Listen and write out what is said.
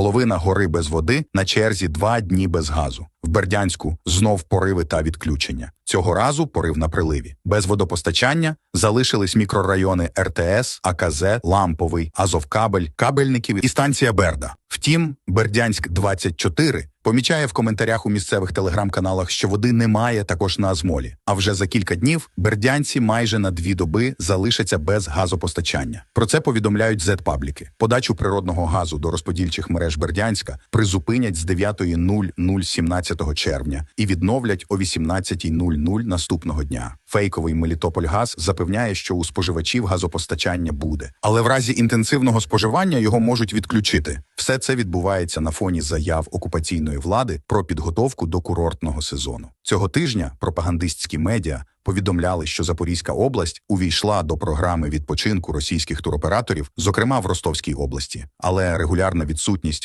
Половина гори без води на черзі два дні без газу. В Бердянську знов пориви та відключення. Цього разу порив на приливі. Без водопостачання залишились мікрорайони РТС, АКЗ, Ламповий, Азовкабель, Кабельників і станція Берда. Втім, Бердянськ 24 помічає в коментарях у місцевих телеграм-каналах, що води немає також на Азмолі. А вже за кілька днів бердянці майже на дві доби залишаться без газопостачання. Про це повідомляють Z-пабліки. Подачу природного газу до розподільчих мереж Бердянська призупинять з 9.00 17 червня і відновлять о 18.00 наступного дня. Фейковий Мелітопольгаз запевняє, що у споживачів газопостачання буде, але в разі інтенсивного споживання його можуть відключити. Все це відбувається на фоні заяв окупаційної влади про підготовку до курортного сезону. Цього тижня пропагандистські медіа повідомляли, що Запорізька область увійшла до програми відпочинку російських туроператорів, зокрема в Ростовській області. Але регулярна відсутність